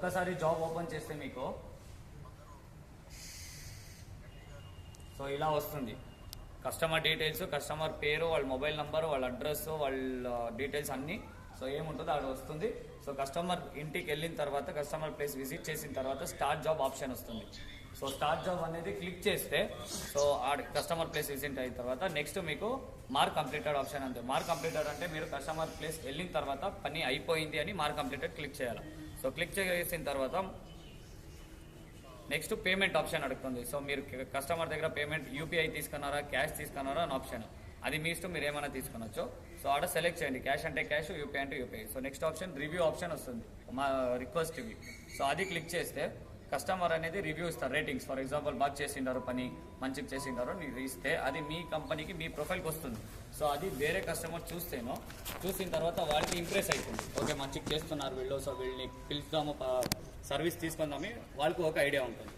ఒక్కసారి job open చేస్తే మీకు. సో ఇలా వస్తుంది. కస్టమర్ డీటెయిల్స్ కస్టమర్ పేరు వాళ్ళ మొబైల్ నెంబర్ వాళ్ళ అడ్రస్ వాళ్ళ uh, డీటెయిల్స్ అన్నీ. సో ఏముంటుందో అది వస్తుంది. సో కస్టమర్ ఇంటికి వెళ్ళిన తర్వాత కస్టమర్ ప్లేస్ విజిట్ చేసిన తర్వాత స్టార్ట్ జాబ్ ఆప్షన్ వస్తుంది. సో స్టార్ట్ జాబ్ అనేది క్లిక్ చేస్తే సో ఆ కస్టమర్ ప్లేస్ విజిట్ అయిన తర్వాత నెక్స్ట్ మీకు మార్క్ కంప్లీటెడ్ ఆప్షన్ అంతే. మార్క్ కంప్లీటెడ్ అంటే మీరు కస్టమర్ ప్లేస్ వెళ్ళిన తర్వాత పని అయిపోయింది అని మార్క్ కంప్లీటెడ్ క్లిక్ చేయాలి. సో క్లిక్ చేసిన తర్వాత నెక్స్ట్ పేమెంట్ ఆప్షన్ అడుగుతుంది. సో మీరు కస్టమర్ దగ్గర పేమెంట్ యూపీఐ తీసుకున్నారా క్యాష్ తీసుకున్నారా అని ఆప్షన్. అది మీ ఇష్టం మీరు ఏమైనా తీసుకునొచ్చు. సో ఆడ సెలెక్ట్ చేయండి. క్యాష్ అంటే క్యాష్ యూపీఐ అంటే UPI. So next option review option వస్తుంది. మా రిక్వెస్ట్ సో అది క్లిక్ చేస్తే కస్టమర్ అనేది రివ్యూ ఇస్తారు రేటింగ్స్. ఫర్ ఎగ్జాంపుల్ బాగా చేసిండారు పని మంచిగా చేసిండారు మీరు ఇస్తే అది మీ కంపెనీకి మీ ప్రొఫైల్కి వస్తుంది. సో అది వేరే కస్టమర్ చూస్తేనో చూసిన తర్వాత వాళ్ళకి ఇంప్రెస్ అవుతుంది ఓకే మంచిగా చేస్తున్నారు వీళ్ళు సో వీళ్ళని పిలుస్తాము సర్వీస్ తీసుకుందామని వాళ్ళకు ఒక ఐడియా ఉంటుంది.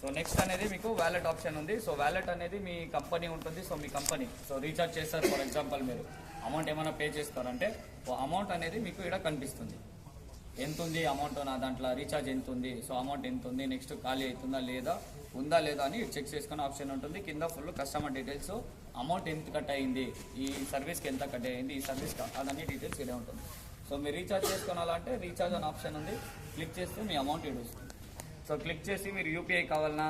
సో నెక్స్ట్ అనేది మీకు వ్యాలెట్ ఆప్షన్ ఉంది. సో వ్యాలెట్ అనేది మీ కంపెనీ ఉంటుంది. సో మీ కంపెనీ సో రీఛార్జ్ చేస్తారు ఫర్ ఎగ్జాంపుల్ మీరు. అమౌంట్ ఏమైనా పే చేస్తారంటే అమౌంట్ అనేది మీకు ఇక్కడ కనిపిస్తుంది. ఎంత ఉంది అమౌంట్ నా దాంట్లో రీఛార్జ్ ఎంత ఉంది సో అమౌంట్ ఎంత ఉంది నెక్స్ట్ ఖాళీ అవుతుందా లేదా? ఉందా లేదా అని చెక్ చేసుకునే ఆప్షన్ ఉంటుంది. కింద ఫుల్ కస్టమర్ డీటెయిల్స్ అమౌంట్ ఎంత కట్ అయింది? ఈ సర్వీస్కి ఎంత కట్ అయింది? ఈ సర్వీస్ అదన్నీ డీటెయిల్స్ ఇదే ఉంటుంది. సో మీరు రీఛార్జ్ చేసుకోవాలంటే రీఛార్జ్ అనే ఆప్షన్ ఉంది. క్లిక్ చేస్తే మీ అమౌంట్ ఇడు వస్తుంది. సో క్లిక్ చేసి మీరు యూపీఐ కావాలన్నా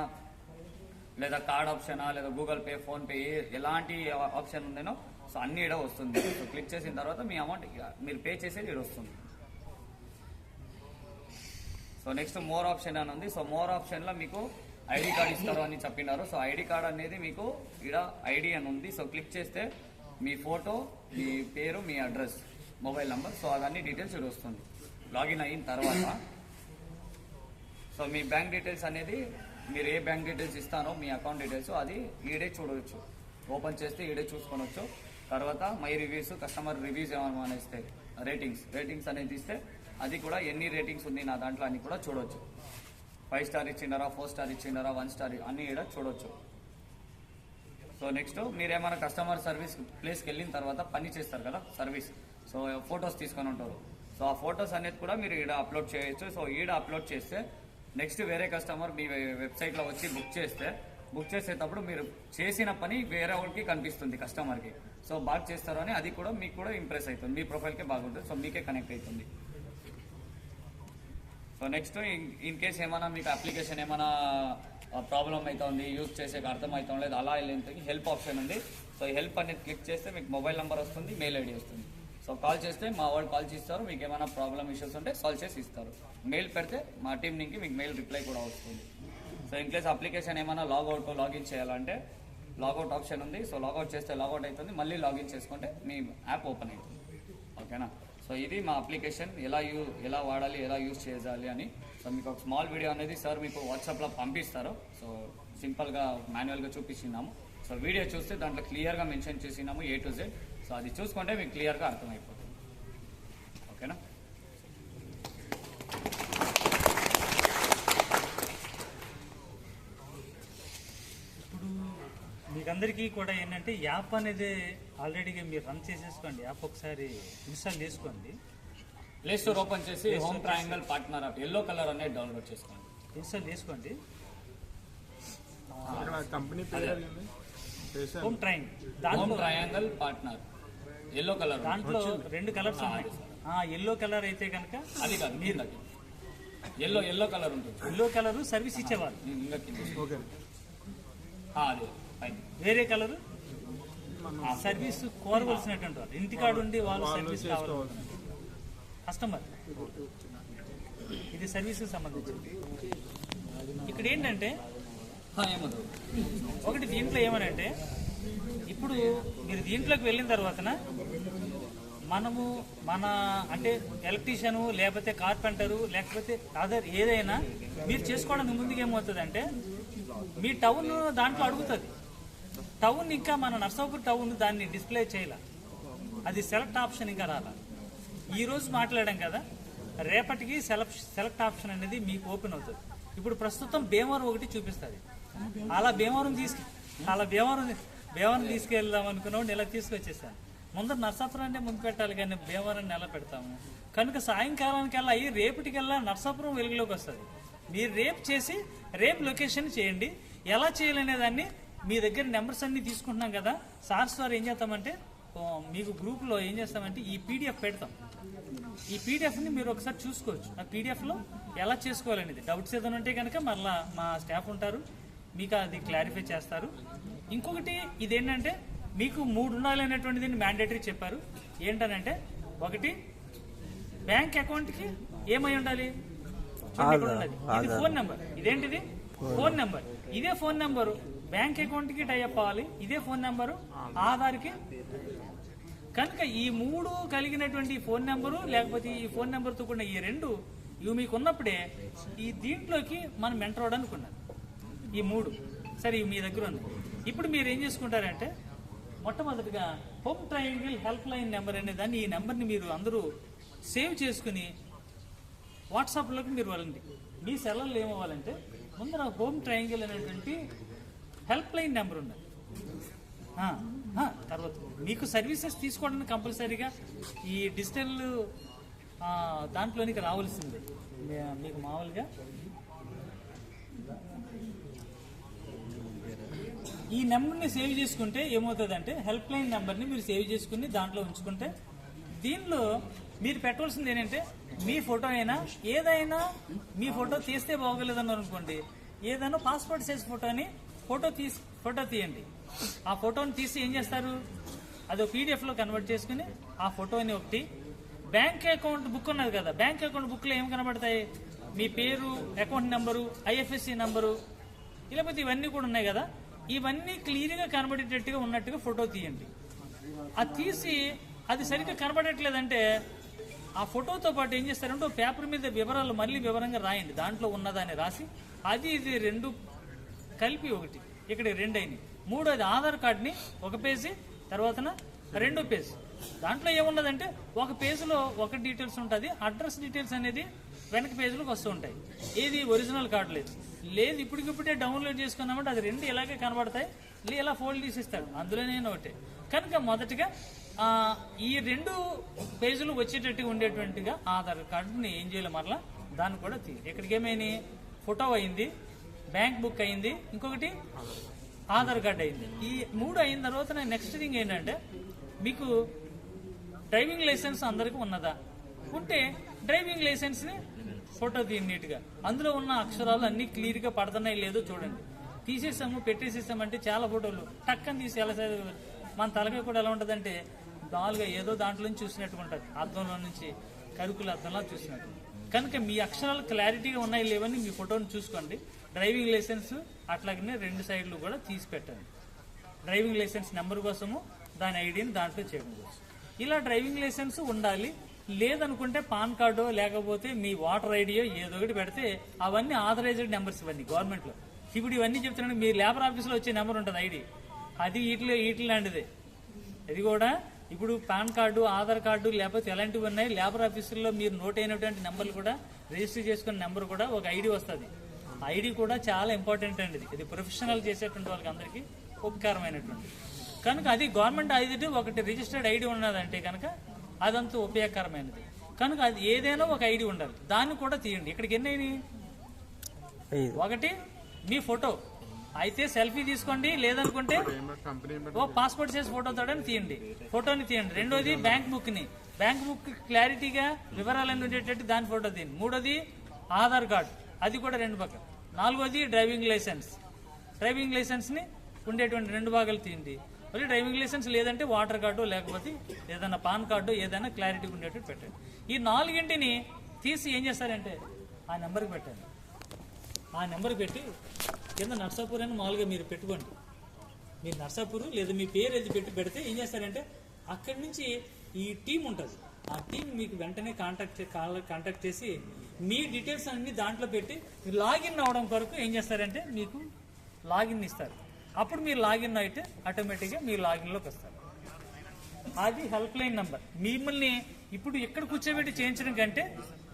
లేదా కార్డ్ ఆప్షనా లేదా గూగుల్ పే ఫోన్పే ఎలాంటి ఆప్షన్ ఉందేనో సో అన్ని ఇడ వస్తుంది. సో క్లిక్ చేసిన తర్వాత మీ అమౌంట్ మీరు పే చేసేది ఇడ వస్తుంది. సో నెక్స్ట్ మోర్ ఆప్షన్ అని ఉంది. సో మోర్ ఆప్షన్లో మీకు ఐడి కార్డ్ ఇస్తారు అని చెప్పినారు. సో ఐడి కార్డ్ అనేది మీకు ఇక్కడ ఐడి అని ఉంది. సో క్లిక్ చేస్తే మీ ఫోటో మీ పేరు మీ అడ్రస్ మొబైల్ నంబర్ సో అదన్నీ డీటెయిల్స్ ఇక్కడ వస్తుంది. లాగిన్ అయిన తర్వాత. సో మీ బ్యాంక్ డీటెయిల్స్ అనేది మీరు ఏ బ్యాంక్ డీటెయిల్స్ ఇస్తానో మీ అకౌంట్ డీటెయిల్స్ అది ఈడే చూడవచ్చు ఓపెన్ చేస్తే ఈడే చూసుకోవచ్చు తర్వాత మై రివ్యూస్ కస్టమర్ రివ్యూస్ ఏమన్నా ఇస్తే రేటింగ్స్ రేటింగ్స్ అనేది ఇస్తే అది కూడా ఎన్ని రేటింగ్స్ ఉంది నా దాంట్లో అన్ని కూడా చూడవచ్చు ఫైవ్ స్టార్ ఇచ్చిండరా ఫోర్ స్టార్ ఇచ్చిండరా వన్ స్టార్ అన్ని ఈడ చూడవచ్చు సో నెక్స్ట్ మీరేమైనా కస్టమర్ సర్వీస్ ప్లేస్కి వెళ్ళిన తర్వాత పని చేస్తారు కదా సర్వీస్ సో ఫొటోస్ తీసుకొని ఉంటారు. సో ఆ ఫొటోస్ అనేది కూడా మీరు ఈడ అప్లోడ్ చేయొచ్చు. సో ఈడ అప్లోడ్ చేస్తే నెక్స్ట్ వేరే కస్టమర్ మీ వెబ్సైట్లో వచ్చి బుక్ చేస్తే బుక్ చేసేటప్పుడు మీరు చేసిన పని వేరే వాళ్ళకి కనిపిస్తుంది కస్టమర్కి సో బాగా చేస్తారు అని అది కూడా మీకు కూడా ఇంప్రెస్ అవుతుంది. మీ ప్రొఫైల్కే బాగుంటుంది. సో మీకే కనెక్ట్ అవుతుంది. సో నెక్స్ట్ ఇన్ కేస్ ఏమైనా మీకు అప్లికేషన్ ఏమైనా ప్రాబ్లం అవుతుంది యూజ్ చేసే అర్థమవుతాం లేదు అలా వెళ్ళేందుకు హెల్ప్ ఆప్షన్ ఉంది. సో హెల్ప్ అనేది క్లిక్ చేస్తే మీకు మొబైల్ నెంబర్ వస్తుంది మెయిల్ ఐడి వస్తుంది. సో కాల్ చేస్తే మా వాళ్ళు కాల్ చేస్తారు మీకు ఏమైనా ప్రాబ్లమ్ ఇష్యూస్ ఉంటే సాల్వ్ చేసి ఇస్తారు. మెయిల్ పెడితే మా టీం నుంచి మీకు మెయిల్ రిప్లై కూడా వస్తుంది. సో ఇన్ కేస్ అప్లికేషన్ ఏమైనా లాగౌట్ లాగిన్ చేయాలంటే లాగౌట్ ఆప్షన్ ఉంది. సో లాగౌట్ చేస్తే లాగౌట్ అవుతుంది. మళ్ళీ లాగిన్ చేసుకుంటే మీ యాప్ ఓపెన్ అవుతుంది. ఓకేనా? సో ఇది మా అప్లికేషన్. ఎలా యూ ఎలా వాడాలి ఎలా యూజ్ చేయాలి అని. సో మీకు ఒక స్మాల్ వీడియో అనేది సార్ మీకు వాట్సాప్లో పంపిస్తారు. సో సింపుల్గా మాన్యువల్గా చూపించినాము. సో వీడియో చూస్తే దాంట్లో క్లియర్గా మెన్షన్ చేసినాము ఏ టు జెడ్. సో అది చూసుకుంటే మీకు క్లియర్గా అర్థమైపోతుంది. ఓకేనా? మీకందరికీ కూడా ఏంటంటే యాప్ అనేది ఆల్రెడీగా మీరు రన్ చేసేసుకోండి. యాప్ ఒకసారి ఇన్స్టాల్ చేసుకోండి. ప్లే స్టోర్ ఓపెన్ చేసి home triangle partner app yellow colour అనేది డౌన్లోడ్ చేసుకోండి. ఇన్స్టాల్ చేసుకోండి. ఇక్కడ కంపెనీ పేరు అడిగింది చేశాను హోమ్ ట్రైన్ హోమ్ దాంట్లో ట్రయాంగల్ పార్ట్నర్ ఎల్లో కలర్ దాంట్లో రెండు కలర్స్ ఆ, ఉన్నాయి. ఎల్లో కలర్ అయితే కనుక అది కాదు మీరు ఎల్లో ఎల్లో కలర్ ఉంటుంది. ఎల్లో కలర్ సర్వీస్ ఇచ్చేవాళ్ళు. ఇంకా కింద ఓకే. ఆ, అదే. పైన వేరే కలర్? సర్వీస్ కోరవలసినటువంటి వాళ్ళు. ఇంటికాడు ఉండి వాళ్ళు సర్వీస్. కావాలి. కస్టమర్. ఇది సర్వీస్ సంబంధించింది. ఇక్కడ ఏంటంటే ఏమవుతుంది ఒకటి దీంట్లో ఏమనంటే ఇప్పుడు మీరు దీంట్లోకి వెళ్ళిన తర్వాతన మనము మన అంటే ఎలక్ట్రీషియను లేకపోతే కార్పెంటరు లేకపోతే అదర్ ఏదైనా మీరు చేసుకోవడానికి ముందుకు ఏమవుతుందంటే మీ టౌన్ దాంట్లో అడుగుతుంది. టౌన్ ఇంకా మన నర్సాపూర్ టౌన్ దాన్ని డిస్ప్లే చేయాల. అది సెలెక్ట్ ఆప్షన్ ఇంకా రాలా. ఈరోజు మాట్లాడాం కదా రేపటికి సెలెక్ట్ సెలెక్ట్ ఆప్షన్ అనేది మీకు ఓపెన్ అవుతుంది. ఇప్పుడు ప్రస్తుతం భీమవరం ఒకటి చూపిస్తుంది. అలా భీమవరం తీసుకు అలా భీమవరం భీమవరం తీసుకెళ్దాం అనుకున్నాడు ఇలా తీసుకొచ్చేసాను. ముందర నర్సాపురాన్ని ముందు పెట్టాలి కానీ భీమవరాన్ని ఎలా పెడతాము? కనుక సాయంకాలానికల్లా అయ్యి రేపటికల్లా నర్సాపురం వెలుగులోకి వస్తుంది. మీరు రేపు చేసి రేపు లొకేషన్ చేయండి. ఎలా చేయాలనే దాన్ని మీ దగ్గర నెంబర్స్ అన్ని తీసుకుంటున్నాం కదా. సార్స్ ద్వారా ఏం చేస్తామంటే మీకు గ్రూప్లో ఏం చేస్తామంటే ఈ పీడిఎఫ్ పెడతాం. ఈ పీడిఎఫ్ని మీరు ఒకసారి చూసుకోవచ్చు. ఆ పీడిఎఫ్లో ఎలా చేసుకోవాలనేది. డౌట్స్ ఏదైనా ఉంటే కనుక మళ్ళా మా స్టాఫ్ ఉంటారు. మీకు అది క్లారిఫై చేస్తారు. ఇంకొకటి ఇదేంటంటే మీకు మూడు ఉండాలనేటువంటిది మ్యాండేటరీ చెప్పారు. ఏంటనంటే ఒకటి బ్యాంక్ అకౌంట్కి ఏమై ఉండాలి. ఇది ఫోన్ నెంబర్. ఇదేంటిది? Phone number. ఇదే ఫోన్ నెంబరు. బ్యాంక్ అకౌంట్కి టైఅప్ అవ్వాలి. ఇదే ఫోన్ నెంబరు ఆధార్కి. కనుక ఈ మూడు కలిగినటువంటి ఫోన్ నెంబరు లేకపోతే ఈ ఫోన్ నెంబర్తో కూడిన ఈ రెండు ఇవి మీకు ఉన్నప్పుడే ఈ దీంట్లోకి మనం ఎంటర్ అవడానికి ఈ మూడు. సరే ఇవి మీ దగ్గర ఉంది. ఇప్పుడు మీరు ఏం చేసుకుంటారంటే మొట్టమొదటిగా home triangle help line number అనే దాన్ని ఈ నెంబర్ని మీరు అందరూ సేవ్ చేసుకుని వాట్సాప్లోకి మీరు వెళ్ళండి. మీ సెలవులు ఏమవ్వాలంటే ముందర హోమ్ ట్రయాంగిల్ అనేటువంటి హెల్ప్ లైన్ నెంబర్ ఉన్నది తర్వాత మీకు సర్వీసెస్ తీసుకోవడానికి కంపల్సరీగా ఈ డిజిటల్ దాంట్లోనికి రావాల్సింది. మీకు మామూలుగా ఈ నెంబర్ని సేవ్ చేసుకుంటే ఏమవుతుందంటే హెల్ప్ లైన్ నెంబర్ని మీరు సేవ్ చేసుకుని దాంట్లో ఉంచుకుంటే దీనిలో మీరు పెట్టవలసింది ఏంటంటే మీ ఫోటో అయినా ఏదైనా మీ ఫోటో తీస్తే బాగోలేదన్నారు అనుకోండి ఏదైనా పాస్పోర్ట్ సైజ్ ఫోటోని ఫోటో తీసి ఫోటో తీయండి. ఆ ఫోటోని తీసి ఏం చేస్తారు? అది పీడిఎఫ్లో కన్వర్ట్ చేసుకుని ఆ ఫోటోని ఒకటి బ్యాంక్ అకౌంట్ బుక్ ఉన్నది కదా బ్యాంక్ అకౌంట్ బుక్లో ఏం కనబడతాయి? మీ పేరు అకౌంట్ నెంబరు ఐఎఫ్ఎస్సి నెంబరు లేకపోతే ఇవన్నీ కూడా ఉన్నాయి కదా. ఇవన్నీ క్లియర్గా కనబడేటట్టుగా ఉన్నట్టుగా ఫోటో తీయండి. అది తీసి అది సరిగ్గా కనబడట్లేదంటే ఆ ఫోటోతో పాటు ఏం చేస్తారంటే పేపర్ మీద వివరాలు మళ్ళీ వివరంగా రాయండి. దాంట్లో ఉన్నదాన్ని రాసి అది ఇది రెండు కలిపి ఒకటి. ఇక్కడ రెండు అయినాయి మూడోది ఆధార్ కార్డ్ని ఒక పేజీ తర్వాతన రెండో పేజీ. దాంట్లో ఏమున్నదంటే ఒక పేజీలో ఒక డీటెయిల్స్ ఉంటుంది అడ్రస్ డీటెయిల్స్ అనేది వెనక పేజీలకు వస్తూ ఉంటాయి. ఏది ఒరిజినల్ కార్డు లేదు. లేదు ఇప్పటికిప్పుడే డౌన్లోడ్ చేసుకున్నామంటే అది రెండు ఇలాగే కనబడతాయి. లే ఇలా ఫోల్డ్ తీసిస్తాడు అందులోనే ఒకటే. కనుక మొదటిగా ఈ రెండు పేజీలు వచ్చేటట్టు ఉండేటువంటిగా ఆధార్ కార్డుని ఏం చేయాలి మరలా? దాన్ని కూడా తీ ఇక్కడికి ఏమైంది? ఫోటో అయింది. బ్యాంక్ బుక్ అయింది. ఇంకొకటి ఆధార్ కార్డ్ అయింది. ఈ మూడు అయిన తర్వాత నెక్స్ట్ థింగ్ ఏంటంటే మీకు డ్రైవింగ్ లైసెన్స్ అందరికీ ఉన్నదా? ఉంటే డ్రైవింగ్ లైసెన్స్ని ఫోటో తీయండి నీట్గా. అందులో ఉన్న అక్షరాలు అన్ని క్లియర్గా పడుతున్నాయి లేదో చూడండి. తీసేసాము పెట్టేసేసామంటే చాలా ఫోటోలు. టక్కని తీసి ఎలా మన తలకాయ కూడా ఎలా ఉంటుందంటే మామూలుగా ఏదో దాంట్లో నుంచి చూసినట్టు ఉంటుంది. అద్దంలో నుంచి కరుకులు అద్దంలా చూసినట్టు. కనుక మీ అక్షరాలు క్లారిటీగా ఉన్నాయి లేవని మీ ఫోటోని చూసుకోండి. డ్రైవింగ్ లైసెన్స్ అట్లాగనే రెండు సైడ్లు కూడా తీసి పెట్టండి. డ్రైవింగ్ లైసెన్స్ నెంబర్ కోసము దాని ఐడిని దాంట్లో చేయడం కోసం ఇలా డ్రైవింగ్ లైసెన్స్ ఉండాలి. లేదనుకుంటే పాన్ కార్డు లేకపోతే మీ వాటర్ ఐడియో ఏదో ఒకటి పెడితే అవన్నీ ఆథరైజ్డ్ నెంబర్స్ ఇవన్నీ గవర్నమెంట్లో. ఇప్పుడు ఇవన్నీ చెప్తున్నాను మీ లేబర్ ఆఫీస్లో వచ్చే నెంబర్ ఉంటుంది ఐడి. అది వీటిలో వీటి లాంటిదే అది కూడా ఇప్పుడు పాన్ కార్డు ఆధార్ కార్డు లేకపోతే ఎలాంటివి ఉన్నాయి? లేబర్ ఆఫీసుల్లో మీరు నోట్ అయినటువంటి నెంబర్లు కూడా రిజిస్టర్ చేసుకున్న నెంబర్ కూడా ఒక ఐడి వస్తుంది. ఐడి కూడా చాలా ఇంపార్టెంట్ అండి ఇది. ప్రొఫెషనల్ చేసేటువంటి వాళ్ళకి అందరికీ ఉపకారమైనటువంటి. కనుక అది గవర్నమెంట్ ఐడి ఒకటి రిజిస్టర్డ్ ఐడి ఉన్నదంటే కనుక అదంతా ఉపయోగకరమైనది. కనుక అది ఏదైనా ఒక ఐడి ఉండాలి. దాన్ని కూడా తీయండి. ఇక్కడికి ఎన్ని ఒకటి మీ ఫోటో. అయితే సెల్ఫీ తీసుకోండి లేదనుకుంటే ఓ పాస్పోర్ట్ సైజ్ ఫోటో తోడని తీయండి. ఫోటోని తీయండి. రెండోది బ్యాంక్ బుక్ని బ్యాంక్ బుక్ క్లారిటీగా వివరాలన్నీ ఉండేటట్టు దాని ఫోటో తీయండి. మూడోది ఆధార్ కార్డ్. అది కూడా రెండు పక్కన నాలుగోది డ్రైవింగ్ లైసెన్స్. డ్రైవింగ్ లైసెన్స్ని ఉండేటువంటి రెండు భాగాలు తీయండి. మరి డ్రైవింగ్ లైసెన్స్ లేదంటే వాటర్ కార్డు లేకపోతే ఏదైనా పాన్ కార్డు ఏదైనా క్లారిటీ ఉండేటట్టు పెట్టండి. ఈ నాలుగింటిని తీసి ఏం చేస్తారంటే ఆ నెంబర్కి పెట్టండి. ఆ నెంబర్ పెట్టి కింద నర్సాపూర్ అని మామూలుగా మీరు పెట్టుకోండి. మీరు నర్సాపూర్ లేదా మీ పేరు ఏది పెట్టి పెడితే ఏం చేస్తారంటే అక్కడి నుంచి ఈ టీం ఉంటుంది. ఆ టీం మీకు వెంటనే కాంటాక్ట్ కాంటాక్ట్ చేసి మీ డీటెయిల్స్ అన్ని దాంట్లో పెట్టి మీరు లాగిన్ అవ్వడం కొరకు ఏం చేస్తారంటే మీకు లాగిన్ ఇస్తారు. అప్పుడు మీరు లాగిన్ అయితే ఆటోమేటిక్గా మీరు లాగిన్లోకి వస్తారు. అది హెల్ప్ లైన్ నెంబర్. మిమ్మల్ని ఇప్పుడు ఎక్కడ కూర్చోబెట్టి చేయించడం కంటే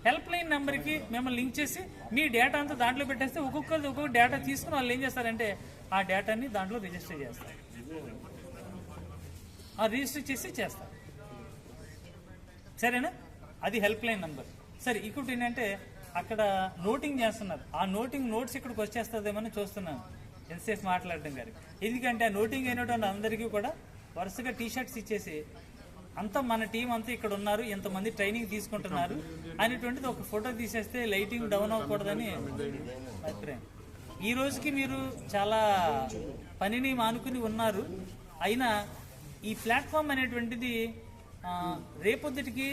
హెల్ప్ లైన్ నెంబర్కి మిమ్మల్ని లింక్ చేసి మీ డేటా అంతా దాంట్లో పెట్టేస్తే ఒక్కొక్కరు ఒక్కొక్క డేటా తీసుకుని వాళ్ళు ఏం చేస్తారంటే ఆ డేటాని దాంట్లో రిజిస్టర్ చేస్తారు. ఆ రిజిస్టర్ చేసి చేస్తారు. సరేనా? అది హెల్ప్ లైన్ నెంబర్ సరే ఇంకోటి ఏంటంటే అక్కడ నోటింగ్ చేస్తున్నారు. ఆ నోటింగ్ నోట్స్ ఇక్కడికి వచ్చేస్తుందేమని చూస్తున్నాను. ఎంతసేపు మాట్లాడడం గారికి ఎందుకంటే ఆ నోటింగ్ అయినటువంటి అందరికీ కూడా వరుసగా టీ షర్ట్స్ ఇచ్చేసి అంతా మన టీం అంతా ఇక్కడ ఉన్నారు ఇంతమంది ట్రైనింగ్ తీసుకుంటున్నారు. అనేటువంటిది ఒక ఫోటో తీసేస్తే లైటింగ్ డౌన్ అవ్వకూడదని అభిప్రాయం. ఈ రోజుకి మీరు చాలా పనిని మానుకుని ఉన్నారు. అయినా ఈ ప్లాట్ఫామ్ అనేటువంటిది రేపొద్దుటికి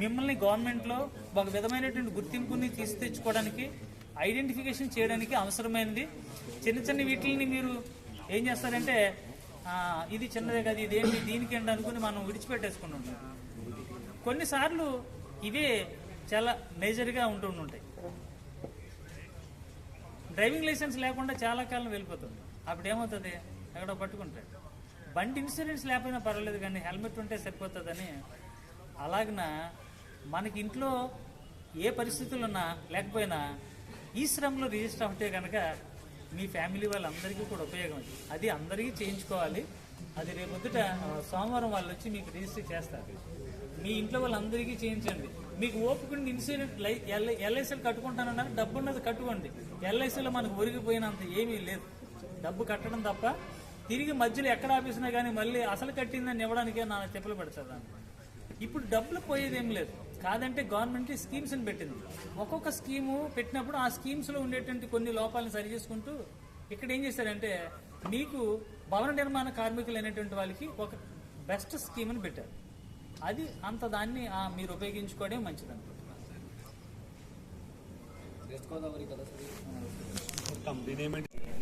మిమ్మల్ని గవర్నమెంట్లో ఒక విధమైనటువంటి గుర్తింపుని తీసి తెచ్చుకోవడానికి ఐడెంటిఫికేషన్ చేయడానికి అవసరమైనది చిన్న చిన్న వీటిని మీరు ఏం చేస్తారంటే ఇది చిన్నదే కదా ఇదేంటి ఏంటి ఏంటి అనుకుని మనం విడిచిపెట్టేసుకుని ఉంటాం. కొన్నిసార్లు ఇవే చాలా మేజర్గా ఉంటూ ఉంటాయి. డ్రైవింగ్ లైసెన్స్ లేకుండా చాలా కాలం వెళ్ళిపోతుంది. అప్పుడు ఏమవుతుంది ఎక్కడో పట్టుకుంటాడు బండి ఇన్సూరెన్స్ లేకపోయినా పర్వాలేదు కానీ హెల్మెట్ ఉంటే సరిపోతుందని అలాగన మనకి ఇంట్లో ఏ పరిస్థితులు ఉన్నా లేకపోయినా ఈ శ్రమలో రిజిస్టర్ అవుతే కనుక మీ ఫ్యామిలీ వాళ్ళందరికీ కూడా ఉపయోగం అది. అది అందరికీ చేయించుకోవాలి. అది రేపొద్దుట సోమవారం వాళ్ళు వచ్చి మీకు రిజిస్టర్ చేస్తారు. మీ ఇంట్లో వాళ్ళందరికీ చేయించండి. మీకు ఓపుకుని ఇన్సూరెన్స్ ఎల్ఐసీలు కట్టుకుంటానన్నారు డబ్బు ఉన్నది కట్టుకోండి. ఎల్ఐసీలో మనకు ఒరిగిపోయినంత ఏమీ లేదు. డబ్బు కట్టడం తప్ప తిరిగి మధ్యలో ఎక్కడ ఆపేసినా కానీ మళ్ళీ అసలు కట్టిందని ఇవ్వడానికే నా చెప్పులు పెడతాను ఇప్పుడు డబ్బులు పోయేది ఏం లేదు. కాదంటే గవర్నమెంట్ స్కీమ్స్ అని పెట్టింది. ఒక్కొక్క స్కీము పెట్టినప్పుడు ఆ స్కీమ్స్లో ఉండేటువంటి కొన్ని లోపాలను సరి చేసుకుంటూ ఇక్కడ ఏం చేశారంటే మీకు భవన నిర్మాణ కార్మికులు అనేటువంటి వాళ్ళకి ఒక బెస్ట్ స్కీమ్ అని పెట్టారు. అది అంత దాన్ని ఆ, మీరు ఉపయోగించుకోవడం మంచిది అనుకుంటున్నాను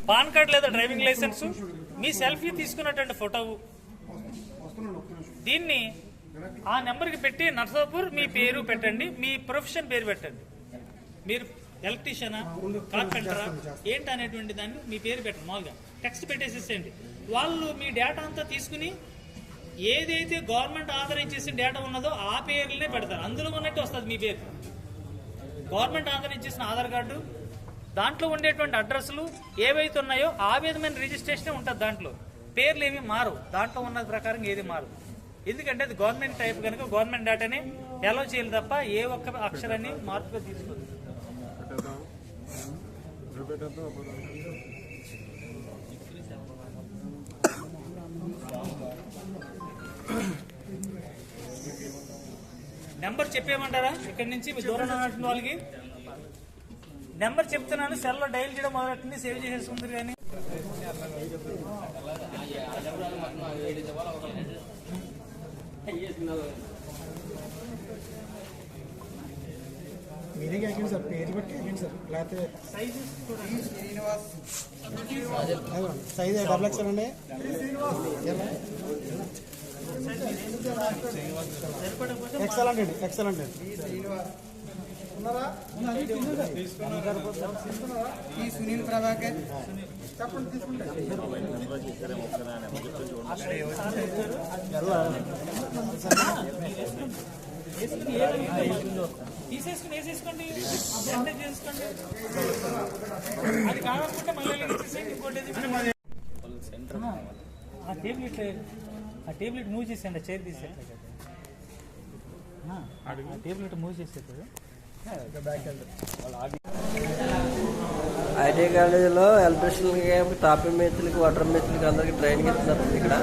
పాన్ కార్డ్ లేదా డ్రైవింగ్ లైసెన్స్? మీ సెల్ఫీ తీసుకున్నటువంటి ఫోటో దీన్ని ఆ నెంబర్కి పెట్టి నర్సాపూర్ మీ పేరు పెట్టండి మీ ప్రొఫెషన్ పేరు పెట్టండి. మీరు ఎలక్ట్రీషియనా కార్పెంటరా ఏంటి అనేటువంటి దాన్ని మీ పేరు పెట్టండి మామూలుగా. టెక్స్ట్ పెట్టేసేసేయండి. వాళ్ళు మీ డేటా అంతా తీసుకుని ఏదైతే గవర్నమెంట్ ఆథరైజ్ చేసిన డేటా ఉన్నదో ఆ పేర్లనే పెడతారు. అందులో ఉన్నట్టు వస్తుంది మీ పేరు. గవర్నమెంట్ ఆథరైజ్ చేసిన ఆధార్ కార్డు దాంట్లో ఉండేటువంటి అడ్రస్లు ఏవైతే ఉన్నాయో ఆ విధమైన రిజిస్ట్రేషన్ ఉంటుంది దాంట్లో. పేర్లు ఏమి మారు దాంట్లో ఉన్న ప్రకారం ఏది మారు ఎందుకంటే అది గవర్నమెంట్ టైప్ కనుక గవర్నమెంట్ డేటాని ఎలా చేయాలి తప్ప ఏ ఒక్క అక్షరాన్ని మార్పుగా తీసుకోదు. నెంబర్ చెప్పేయమంటారా? ఇక్కడి నుంచి మీ దూరం ఉన్నటువంటి వాళ్ళకి? నెంబర్ చెప్తున్నాను సెల్లో డైల్ చేయడం మొదలెట్టింది సేవ్ చేసేసుకుందరు కానీ. మీరే కాకండి సార్ పేరు బట్టి కాకండి సార్ లేకపోతే సైజు సైజ్ డబుల్ ఎక్స్ఎల్ అండి ఎక్సలెంట్ అండి ఎక్సలెంట్ అండి ఈ సునీల్ ప్రభాకర్? తీసేసుకుని వేసేసుకోండి. చేసుకోండి. అది కావాలనుకుంటే మళ్ళీ ఇంకోటి. ఆ, టేబుల్ ఇట్లా ఆ టేబుల్ మూవ్ చేసేయండి చైర్ తీసేట్లే కదా ఆ, టేబుల్ ఇటు మూవ్ చేసేది ఐటీ కాలేజీలో ఎలక్ట్రిషియన్ టాపీ మేతులకి వాటర్ మేతులకి అందరికి ట్రైనింగ్ ఇస్తున్నారు ఇక్కడ.